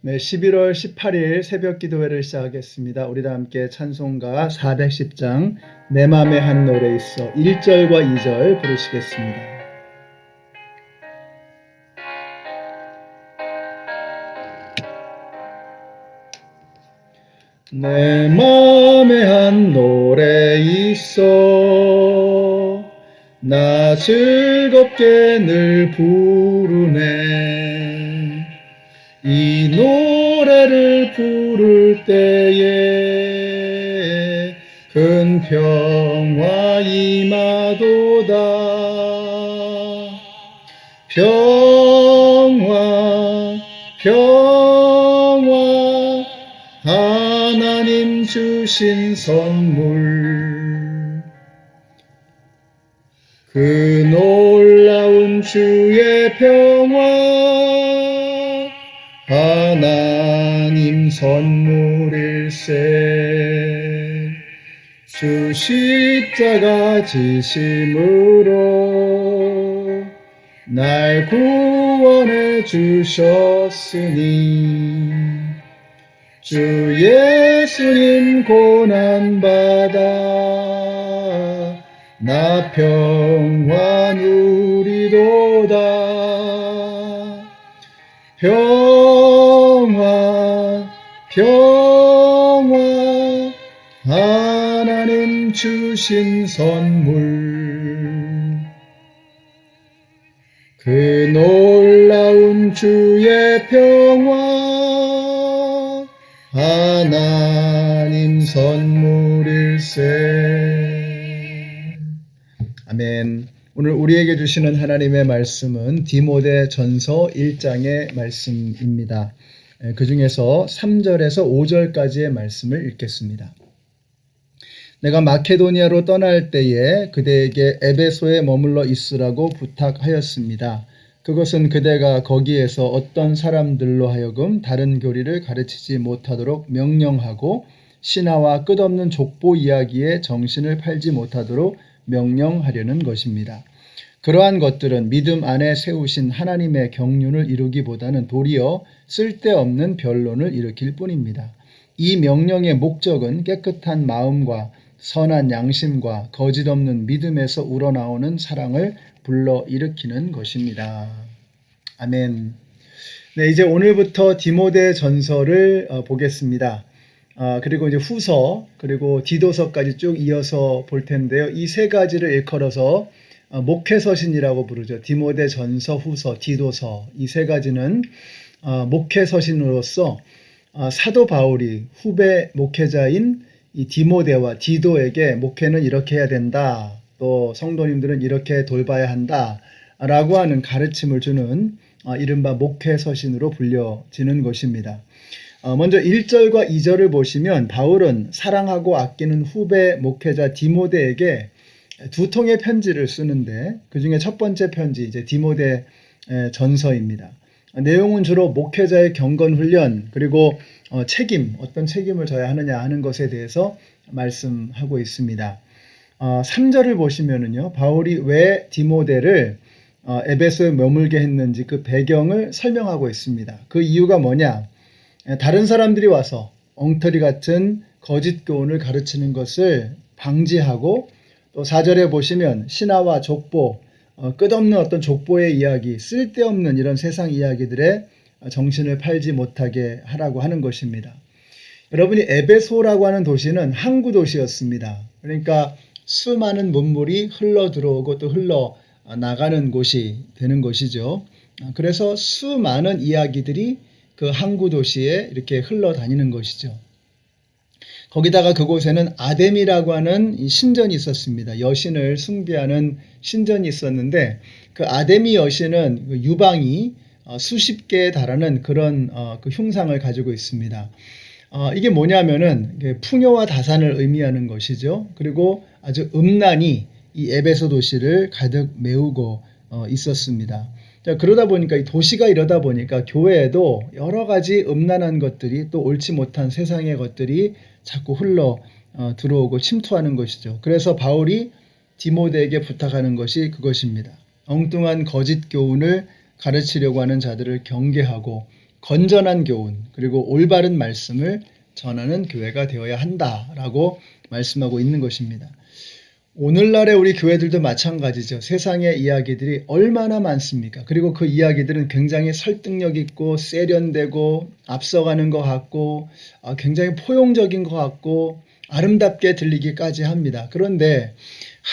네, 11월 18일 새벽 기도회를 시작하겠습니다. 우리 다 함께 찬송가 410장 내 맘에 한 노래 있어 1절과 2절 부르시겠습니다. 내 맘에 한 노래 있어 나 즐겁게 늘 부르네 때에 큰 평화 임하도다. 평화 평화 하나님 주신 선물. 그 놀라운 주의 평화 선물일세. 주 십자가 지심으로 날 구원해 주셨으니 주 예수님 고난받아 나 평화 누리도다. 평화 평화 하나님 주신 선물. 그 놀라운 주의 평화 하나님 선물일세. 아멘. 오늘 우리에게 주시는 하나님의 말씀은 디모데 전서 1장의 말씀입니다. 그 중에서 3절에서 5절까지의 말씀을 읽겠습니다. 내가 마케도니아로 떠날 때에 그대에게 에베소에 머물러 있으라고 부탁하였습니다. 그것은 그대가 거기에서 어떤 사람들로 하여금 다른 교리를 가르치지 못하도록 명령하고 신화와 끝없는 족보 이야기에 정신을 팔지 못하도록 명령하려는 것입니다. 그러한 것들은 믿음 안에 세우신 하나님의 경륜을 이루기보다는 도리어 쓸데없는 변론을 일으킬 뿐입니다. 이 명령의 목적은 깨끗한 마음과 선한 양심과 거짓 없는 믿음에서 우러나오는 사랑을 불러 일으키는 것입니다. 아멘. 네, 이제 오늘부터 디모데 전서를 어, 보겠습니다. 아, 그리고 이제 후서, 그리고 디도서까지 쭉 이어서 볼 텐데요. 이 세 가지를 일컬어서 어, 목회서신이라고 부르죠. 디모데 전서, 후서, 디도서. 이 세 가지는 어, 목회서신으로서 어, 사도 바울이 후배 목회자인 이 디모데와 디도에게 목회는 이렇게 해야 된다. 또 성도님들은 이렇게 돌봐야 한다. 라고 하는 가르침을 주는 어, 이른바 목회서신으로 불려지는 것입니다. 어, 먼저 1절과 2절을 보시면 바울은 사랑하고 아끼는 후배 목회자 디모데에게 두 통의 편지를 쓰는데 그 중에 첫 번째 편지 이제 디모데 전서입니다. 내용은 주로 목회자의 경건 훈련 그리고 어, 책임 어떤 책임을 져야 하느냐 하는 것에 대해서 말씀하고 있습니다. 어, 3절을 보시면은요 바울이 왜 디모데를 어, 에베소에 머물게 했는지 그 배경을 설명하고 있습니다. 그 이유가 뭐냐? 다른 사람들이 와서 엉터리 같은 거짓 교훈을 가르치는 것을 방지하고 또 4절에 보시면 신화와 족보, 어, 끝없는 어떤 족보의 이야기, 쓸데없는 이런 세상 이야기들에 정신을 팔지 못하게 하라고 하는 것입니다. 여러분이 에베소라고 하는 도시는 항구 도시였습니다. 그러니까 수많은 문물이 흘러 들어오고 또 흘러 나가는 곳이 되는 것이죠. 그래서 수많은 이야기들이 그 항구 도시에 이렇게 흘러 다니는 것이죠. 거기다가 그곳에는 아뎀이라고 하는 신전이 있었습니다. 여신을 숭배하는 신전이 있었는데 그 아데미 여신은 그 유방이 어, 수십 개에 달하는 그런 어, 그 흉상을 가지고 있습니다. 어, 이게 뭐냐면은 풍요와 다산을 의미하는 것이죠. 그리고 아주 음란이 이 에베소 도시를 가득 메우고 있었습니다. 자, 그러다 보니까 이 도시가 이러다 보니까 교회에도 여러 가지 음란한 것들이 또 옳지 못한 세상의 것들이 자꾸 흘러 어, 들어오고 침투하는 것이죠. 그래서 바울이 디모데에게 부탁하는 것이 그것입니다. 엉뚱한 거짓 교훈을 가르치려고 하는 자들을 경계하고 건전한 교훈 그리고 올바른 말씀을 전하는 교회가 되어야 한다라고 말씀하고 있는 것입니다. 오늘날의 우리 교회들도 마찬가지죠. 세상의 이야기들이 얼마나 많습니까? 그리고 그 이야기들은 굉장히 설득력 있고 세련되고 앞서가는 것 같고 아, 굉장히 포용적인 것 같고 아름답게 들리기까지 합니다. 그런데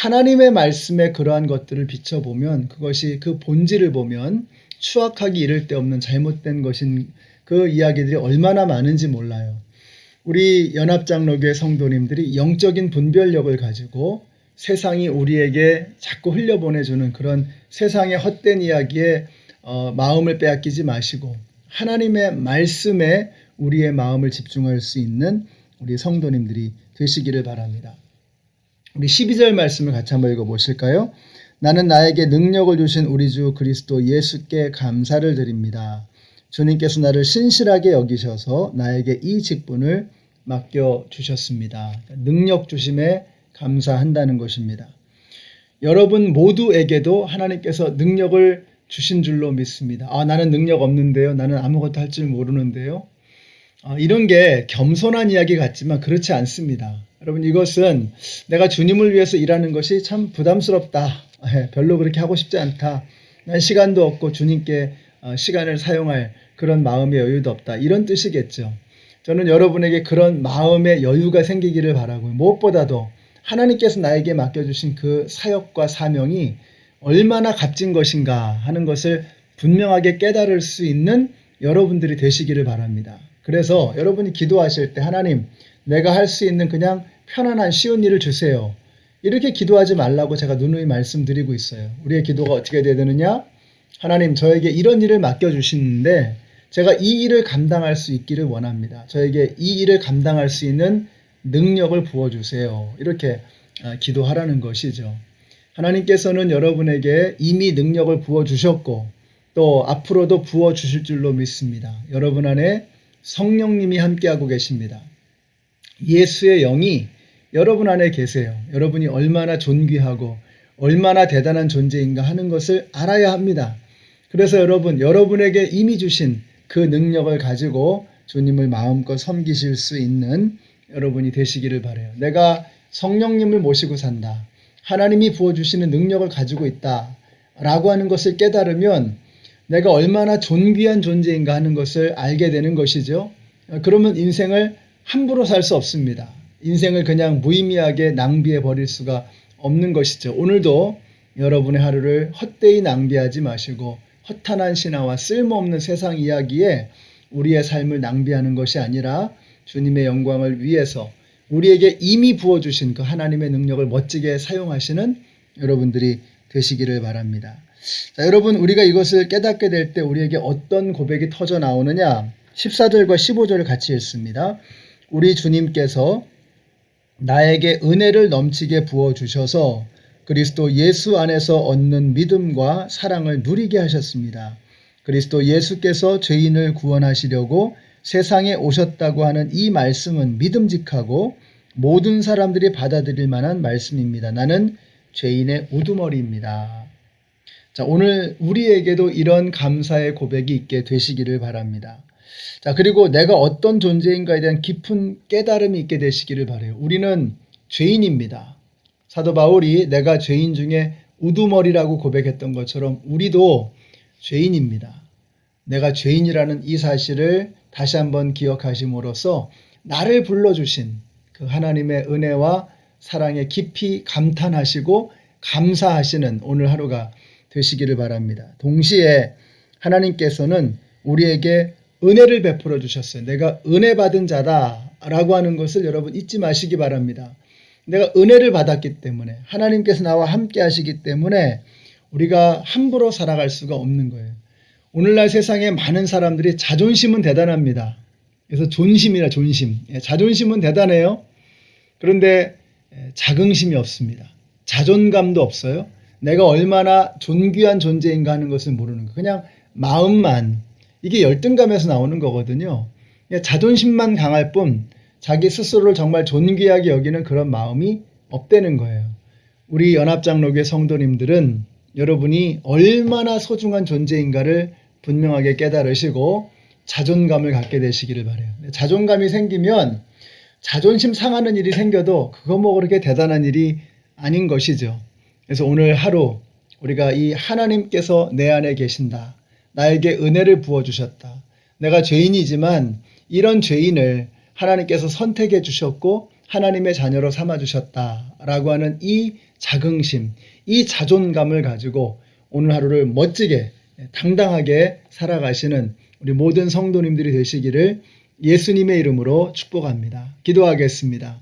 하나님의 말씀에 그러한 것들을 비춰보면 그것이 그 본질을 보면 추악하기 이를 데 없는 잘못된 것인 그 이야기들이 얼마나 많은지 몰라요. 우리 연합장로교회 성도님들이 영적인 분별력을 가지고 세상이 우리에게 자꾸 흘려보내주는 그런 세상의 헛된 이야기에 어, 마음을 빼앗기지 마시고 하나님의 말씀에 우리의 마음을 집중할 수 있는 우리 성도님들이 되시기를 바랍니다. 우리 12절 말씀을 같이 한번 읽어보실까요? 나는 나에게 능력을 주신 우리 주 그리스도 예수께 감사를 드립니다. 주님께서 나를 신실하게 여기셔서 나에게 이 직분을 맡겨 주셨습니다. 능력 주심에 감사한다는 것입니다. 여러분 모두에게도 하나님께서 능력을 주신 줄로 믿습니다. 아, 나는 능력 없는데요. 나는 아무것도 할 줄 모르는데요. 아, 이런 게 겸손한 이야기 같지만 그렇지 않습니다. 여러분 이것은 내가 주님을 위해서 일하는 것이 참 부담스럽다. 예, 별로 그렇게 하고 싶지 않다. 난 시간도 없고 주님께 어, 시간을 사용할 그런 마음의 여유도 없다. 이런 뜻이겠죠. 저는 여러분에게 그런 마음의 여유가 생기기를 바라고요. 무엇보다도 하나님께서 나에게 맡겨주신 그 사역과 사명이 얼마나 값진 것인가 하는 것을 분명하게 깨달을 수 있는 여러분들이 되시기를 바랍니다. 그래서 여러분이 기도하실 때 하나님, 내가 할 수 있는 그냥 편안한 쉬운 일을 주세요. 이렇게 기도하지 말라고 제가 누누이 말씀드리고 있어요. 우리의 기도가 어떻게 돼야 되느냐? 하나님, 저에게 이런 일을 맡겨주시는데 제가 이 일을 감당할 수 있기를 원합니다. 저에게 이 일을 감당할 수 있는 능력을 부어주세요. 이렇게 아, 기도하라는 것이죠. 하나님께서는 여러분에게 이미 능력을 부어주셨고 또 앞으로도 부어주실 줄로 믿습니다. 여러분 안에 성령님이 함께하고 계십니다. 예수의 영이 여러분 안에 계세요. 여러분이 얼마나 존귀하고 얼마나 대단한 존재인가 하는 것을 알아야 합니다. 그래서 여러분, 여러분에게 이미 주신 그 능력을 가지고 주님을 마음껏 섬기실 수 있는 여러분이 되시기를 바래요. 내가 성령님을 모시고 산다. 하나님이 부어주시는 능력을 가지고 있다. 라고 하는 것을 깨달으면 내가 얼마나 존귀한 존재인가 하는 것을 알게 되는 것이죠. 그러면 인생을 함부로 살 수 없습니다. 인생을 그냥 무의미하게 낭비해 버릴 수가 없는 것이죠. 오늘도 여러분의 하루를 헛되이 낭비하지 마시고 허탄한 신화와 쓸모없는 세상 이야기에 우리의 삶을 낭비하는 것이 아니라 주님의 영광을 위해서 우리에게 이미 부어주신 그 하나님의 능력을 멋지게 사용하시는 여러분들이 되시기를 바랍니다. 자, 여러분, 우리가 이것을 깨닫게 될 때 우리에게 어떤 고백이 터져 나오느냐? 14절과 15절을 같이 읽습니다. 우리 주님께서 나에게 은혜를 넘치게 부어주셔서 그리스도 예수 안에서 얻는 믿음과 사랑을 누리게 하셨습니다. 그리스도 예수께서 죄인을 구원하시려고 세상에 오셨다고 하는 이 말씀은 믿음직하고 모든 사람들이 받아들일 만한 말씀입니다. 나는 죄인의 우두머리입니다. 자, 오늘 우리에게도 이런 감사의 고백이 있게 되시기를 바랍니다. 자, 그리고 내가 어떤 존재인가에 대한 깊은 깨달음이 있게 되시기를 바래요. 우리는 죄인입니다. 사도 바울이 내가 죄인 중에 우두머리라고 고백했던 것처럼 우리도 죄인입니다. 내가 죄인이라는 이 사실을 다시 한번 기억하심으로써 나를 불러주신 그 하나님의 은혜와 사랑에 깊이 감탄하시고 감사하시는 오늘 하루가 되시기를 바랍니다. 동시에 하나님께서는 우리에게 은혜를 베풀어 주셨어요. 내가 은혜 받은 자다라고 하는 것을 여러분 잊지 마시기 바랍니다. 내가 은혜를 받았기 때문에 하나님께서 나와 함께 하시기 때문에 우리가 함부로 살아갈 수가 없는 거예요. 오늘날 세상에 많은 사람들이 자존심은 대단합니다. 그래서 존심이라 존심. 예, 자존심은 대단해요. 그런데 예, 자긍심이 없습니다. 자존감도 없어요. 내가 얼마나 존귀한 존재인가 하는 것을 모르는 거. 그냥 마음만 이게 열등감에서 나오는 거거든요. 자존심만 강할 뿐 자기 스스로를 정말 존귀하게 여기는 그런 마음이 없다는 거예요. 우리 연합장로교 성도님들은 여러분이 얼마나 소중한 존재인가를 분명하게 깨달으시고 자존감을 갖게 되시기를 바래요. 자존감이 생기면 자존심 상하는 일이 생겨도 그거 뭐 그렇게 대단한 일이 아닌 것이죠. 그래서 오늘 하루 우리가 이 하나님께서 내 안에 계신다. 나에게 은혜를 부어 주셨다. 내가 죄인이지만 이런 죄인을 하나님께서 선택해 주셨고 하나님의 자녀로 삼아 주셨다라고 하는 이 자긍심, 이 자존감을 가지고 오늘 하루를 멋지게 당당하게 살아가시는 우리 모든 성도님들이 되시기를 예수님의 이름으로 축복합니다. 기도하겠습니다.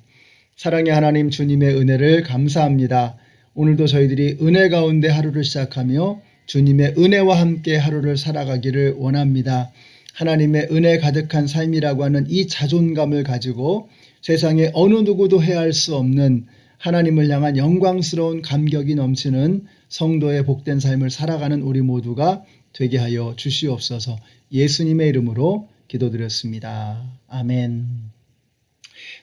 사랑의 하나님 주님의 은혜를 감사합니다. 오늘도 저희들이 은혜 가운데 하루를 시작하며 주님의 은혜와 함께 하루를 살아가기를 원합니다. 하나님의 은혜 가득한 삶이라고 하는 이 자존감을 가지고 세상에 어느 누구도 해할 수 없는 하나님을 향한 영광스러운 감격이 넘치는 성도의 복된 삶을 살아가는 우리 모두가 되게 하여 주시옵소서 예수님의 이름으로 기도드렸습니다. 아멘.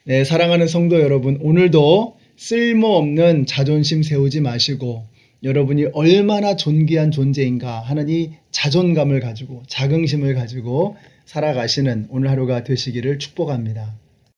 네, 사랑하는 성도 여러분, 오늘도 쓸모없는 자존심 세우지 마시고 여러분이 얼마나 존귀한 존재인가 하는 이 자존감을 가지고 자긍심을 가지고 살아가시는 오늘 하루가 되시기를 축복합니다.